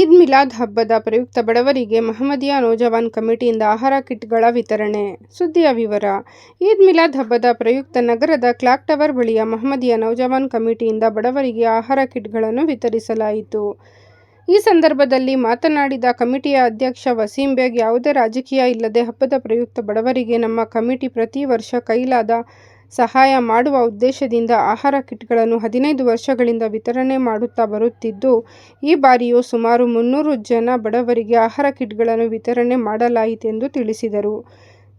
ಈದ್ ಮಿಲಾದ್ ಹಬ್ಬದ ಪ್ರಯುಕ್ತ ಬಡವರಿಗೆ ಮಹಮ್ಮದಿಯ ನೌಜವಾನ್ ಕಮಿಟಿಯಿಂದ ಆಹಾರ ಕಿಟ್ಗಳ ವಿತರಣೆ. ಸುದ್ದಿಯ ವಿವರ, ಈದ್ ಮಿಲಾದ್ ಹಬ್ಬದ ಪ್ರಯುಕ್ತ ನಗರದ ಕ್ಲಾಕ್ ಟವರ್ ಬಳಿಯ ಮಹಮ್ಮದಿಯ ನೌಜವಾನ್ ಕಮಿಟಿಯಿಂದ ಬಡವರಿಗೆ ಆಹಾರ ಕಿಟ್ಗಳನ್ನು ವಿತರಿಸಲಾಯಿತು. ಈ ಸಂದರ್ಭದಲ್ಲಿ ಮಾತನಾಡಿದ ಕಮಿಟಿಯ ಅಧ್ಯಕ್ಷ ವಸೀಂ ಬೇಗ್, ಯಾವುದೇ ರಾಜಕೀಯ ಇಲ್ಲದೆ ಹಬ್ಬದ ಪ್ರಯುಕ್ತ ಬಡವರಿಗೆ ನಮ್ಮ ಕಮಿಟಿ ಪ್ರತಿ ವರ್ಷ ಕೈಲಾದ ಸಹಾಯ ಮಾಡುವ ಉದ್ದೇಶದಿಂದ ಆಹಾರ ಕಿಟ್ಗಳನ್ನು ಹದಿನೈದು ವರ್ಷಗಳಿಂದ ವಿತರಣೆ ಮಾಡುತ್ತಾ ಬರುತ್ತಿದ್ದು, ಈ ಬಾರಿಯೂ ಸುಮಾರು ಮುನ್ನೂರು ಜನ ಬಡವರಿಗೆ ಆಹಾರ ಕಿಟ್ಗಳನ್ನು ವಿತರಣೆ ಮಾಡಲಾಯಿತೆಂದು ತಿಳಿಸಿದರು.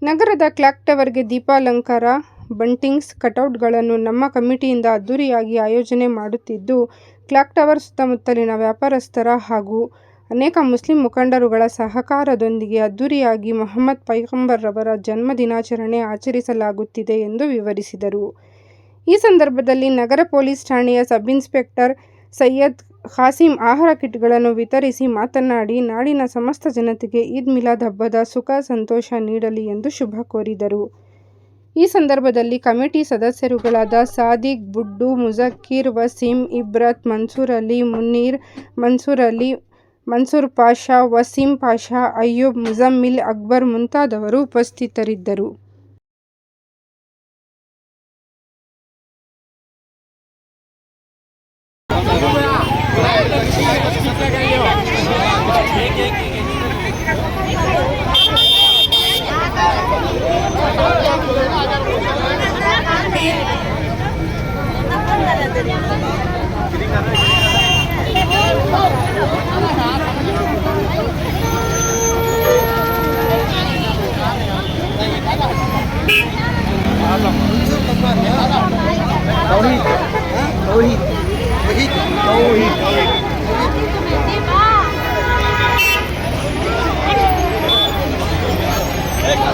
ನಗರದ ಕ್ಲಾಕ್ ಟವರ್ಗೆ ದೀಪಾಲಂಕಾರ, ಬಂಟಿಂಗ್ಸ್, ಕಟೌಟ್ಗಳನ್ನು ನಮ್ಮ ಕಮಿಟಿಯಿಂದ ಅದ್ದೂರಿಯಾಗಿ ಆಯೋಜನೆ ಮಾಡುತ್ತಿದ್ದು, ಕ್ಲಾಕ್ ಟವರ್ ಸುತ್ತಮುತ್ತಲಿನ ವ್ಯಾಪಾರಸ್ಥರ ಹಾಗೂ ಅನೇಕ ಮುಸ್ಲಿಂ ಮುಖಂಡರುಗಳ ಸಹಕಾರದೊಂದಿಗೆ ಅದ್ದೂರಿಯಾಗಿ ಮೊಹಮ್ಮದ್ ಪೈಗಂಬರ್ರವರ ಜನ್ಮ ದಿನಾಚರಣೆ ಆಚರಿಸಲಾಗುತ್ತಿದೆ ಎಂದು ವಿವರಿಸಿದರು. ಈ ಸಂದರ್ಭದಲ್ಲಿ ನಗರ ಪೊಲೀಸ್ ಠಾಣೆಯ ಸಬ್ ಇನ್ಸ್ಪೆಕ್ಟರ್ ಸೈಯದ್ ಖಾಸಿಂ ಆಹಾರ ಕಿಟ್ಗಳನ್ನು ವಿತರಿಸಿ ಮಾತನಾಡಿ, ನಾಡಿನ ಸಮಸ್ತ ಜನತೆಗೆ ಈದ್ ಮಿಲಾದ್ ಹಬ್ಬದ ಸುಖ ಸಂತೋಷ ನೀಡಲಿ ಎಂದು ಶುಭ ಕೋರಿದರು. ಈ ಸಂದರ್ಭದಲ್ಲಿ ಕಮಿಟಿ ಸದಸ್ಯರುಗಳಾದ ಸಾದಿಕ್, ಬುಡ್ಡು, ಮುಜಕ್ಕೀರ್, ವಸೀಂ, ಇಬ್ರತ್, ಮನ್ಸೂರ್ ಅಲಿ ಮುನೀರ್ ಮನ್ಸೂರ್ ಅಲಿ ಮನ್ಸೂರ್ ಪಾಷಾ ವಸೀಂ ಪಾಷಾ ಅಯ್ಯೂಬ್ ಮುಜಮ್ಮಿಲ್ ಅಕ್ಬರ್ ಮುಂತಾದವರು ಉಪಸ್ಥಿತರಿದ್ದರು. Hey,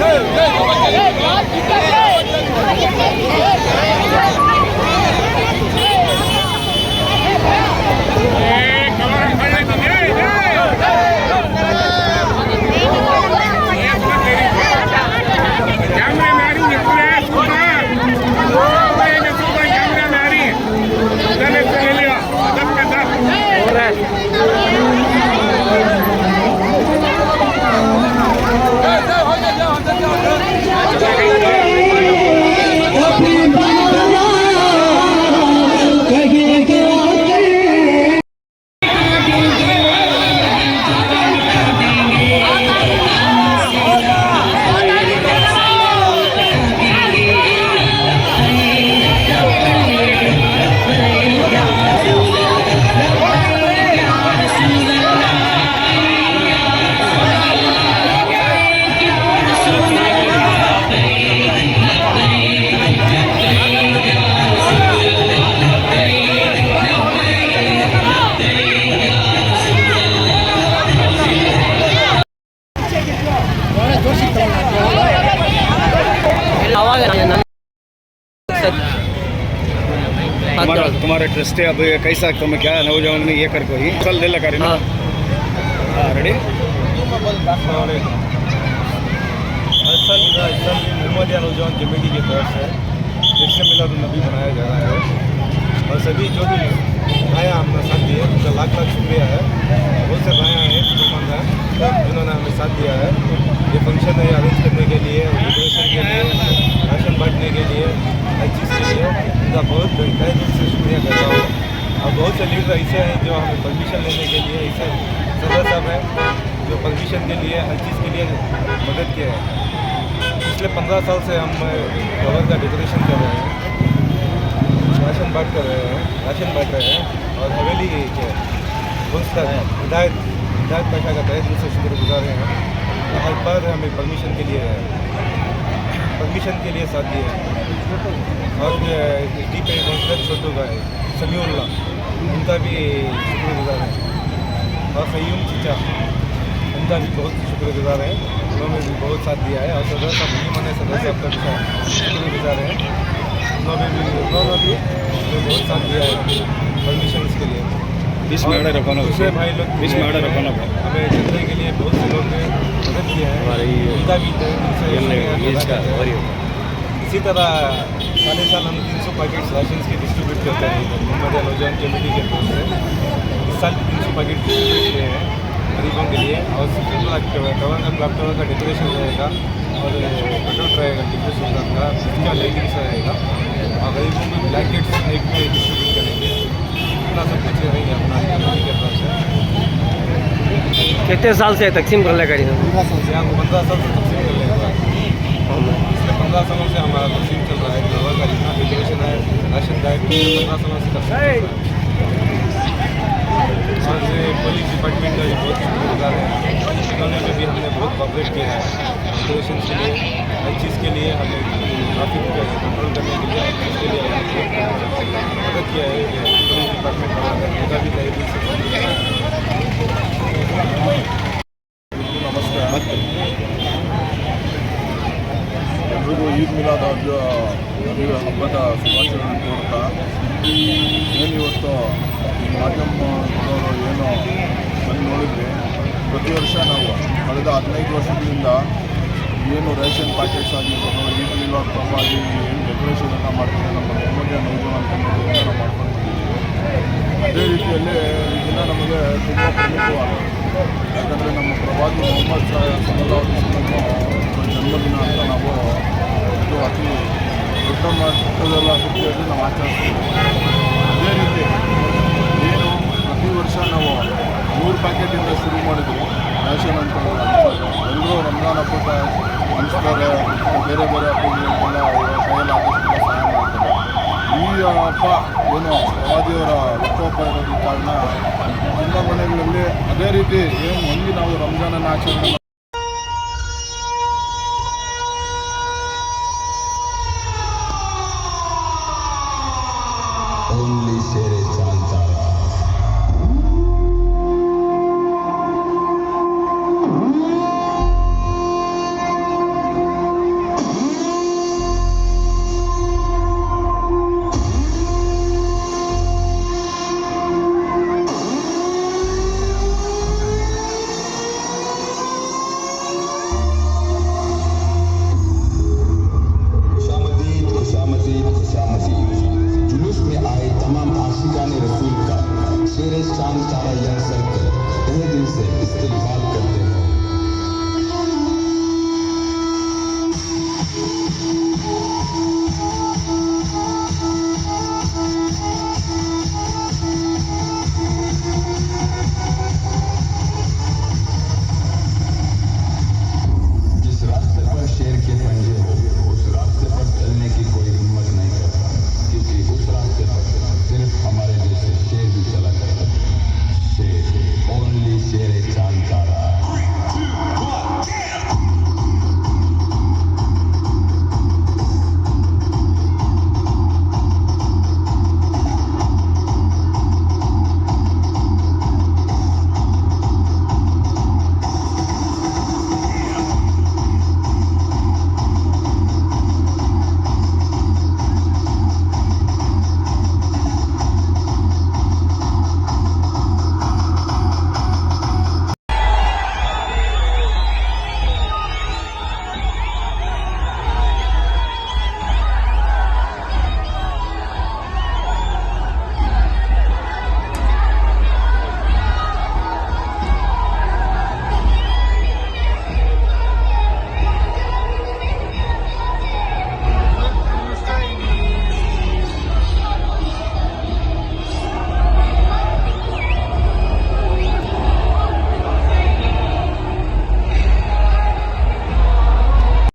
hey, hey! तुम्हारा तुम्हारा ट्रस्ट है अब कैसा तुम क्या नौजवान ने ये कर कोई। चल दे लगा हाँ हाँ रेडी असल नौजवान कमेटी की तरफ़ से जश्न मिलाद नबी मनाया जा रहा है। और सभी जो भी आया हमने साथ दिए उनका लाख लाख शुक्रिया है बहुत से मुसलमान हैं। जिन्होंने हमें साथ दिया है ये फ़ंक्शन है अरेंज करने के लिए डेकोरेशन के लिए राशन बांटने के लिए चीज़ के लिए उनका बहुत तहे दिल से शुक्रिया करता हूँ। और बहुत से लीडर ऐसे हैं जो हमें परमिशन लेने के लिए ऐसे सदर साहब हैं, जो परमिशन के लिए हर चीज़ के लिए मदद किए है। पिछले पंद्रह साल से हम कवर का डेकोरेशन कर रहे हैं। राशन बांट कर रहे हैं, राशन बांट रहे हैं और हवेली के हिदायत हिदायत पैसा का तय दिल से शुक्रगुजार हैं। तो हर बार हमें परमिशन के लिए परमिशन के लिए साथ दिया है। और डी पी काउंसलर छोटू का है समीउल्ला। उनका भी शुक्रगुजार है। और सयूम चीचा उनका भी बहुत शुक्रगुजार है। उन्होंने भी बहुत साथ दिया है। और सदर साहब भी मैंने सदर साहब का भी शुक्रगुजार है। उन्होंने भी उन्होंने भी बहुत साथ दिया है परमिशन के लिए। बीच दूसरे भाई लोग बीच में ऑर्डर हमें ज़िंदगी के लिए बहुत से लोग किया है। उनका हैं। इसी तरह साले साल हम तीन सौ पैकेट राशन के डिस्ट्रीब्यूट करते हैं मोहम्मद नौजवान कमेटी के तरफ़ से इस साल तीन सौ पैकेट डिस्ट्रीब्यूट किए हैं गरीबों के लिए। और टवर का क्लब टवर का डेकोरेशन रहेगा और पेट्रोल रहेगा डिप्रेशन का इसका लेगिंग्स रहेगा। और गरीबों को ब्लैंकेट्स एक में डिस्ट्रीब्यूट कितने साल से तकसीम कर करी हाँ, पंद्रह साल से तकसीम पंद्रह सालों से हमारा चल रहा है तो से पुलिस डिपार्टमेंट का बहुत भी हमने बहुत कॉपरेट किया है हर चीज़ के लिए हमें काफ़ी कंट्रोल करने के लिए मदद किया है। डिपार्टमेंट भी से ಎಲ್ರಿಗೂ ಈದ್ ಮಿಲಾದ ಹಬ್ಬ ಹಬ್ಬದ ಶುಭಾಶಯಗಳನ್ನು ಕೊಡ್ತಾ ಏನು ಇವತ್ತು ಮಾಧ್ಯಮದವರು ಏನು ಬಂದು ನೋಡಿದ್ವಿ ಪ್ರತಿ ವರ್ಷ ನಾವು ಕಳೆದ ಹದಿನೈದು ವರ್ಷದಿಂದ ಏನು ರೇಷನ್ ಪ್ಯಾಕೆಟ್ಸ್ ಆಗಿರ್ಬೋದು, ಈದ್ ಮಿಲಾದ್ ಆಗಿ ಏನು ಡೆಕೋರೇಷನನ್ನು ಮಾಡ್ತಾರೆ ನಮ್ಮ ಅಂತ ಮಾಡ್ಕೊಂಡಿದ್ದೀವಿ. ಅದೇ ರೀತಿಯಲ್ಲಿ ದಿನ ನಮಗೆ ತುಂಬ ಪ್ರಮುಖವಾಗಿದೆ ಯಾಕಂದರೆ ನಮ್ಮ ಪ್ರವಾದಿ ಮೊಹಮ್ಮದ್ ಜನ್ಮದಿನ ಅಂತ ನಾವು ಇದು ಅತಿ ದೊಡ್ಡ ಮಟ್ಟದಲ್ಲ ರೀತಿಯಲ್ಲಿ ನಾವು ಆಚರಿಸ್ತೀವಿ. ಅದೇ ರೀತಿ ಏನು ಪ್ರತಿ ವರ್ಷ ನಾವು ನೂರು ಪ್ಯಾಕೆಟಿಂದ ಶುರು ಮಾಡಿದ್ವಿ. ರೇಷನ್ ಅಂತ ಎಲ್ಲರೂ ರಂಜಾನ್ ಹಬ್ಬದ ಹಂಚ್ತಾರೆ ಬೇರೆ ಬೇರೆ ಹಬ್ಬಗಳಿಗೆಲ್ಲ ಕೈಯಲ್ಲಾದಷ್ಟು ಸಹಾಯ ಮಾಡ್ತಾರೆ. ಈ ಹಬ್ಬ ಏನು ಪ್ರವಾದಿಯವರ ಹುಟ್ಟುಹಬ್ಬ ಇರೋದ್ರ ಕಾರಣ. ಎಲ್ಲ ಮನೆಗಳಲ್ಲಿ ಅದೇ ರೀತಿ ಏನು ಹೊಂದಿ ನಾವು ರಂಜಾನನ್ನು ಆಚರಣೆ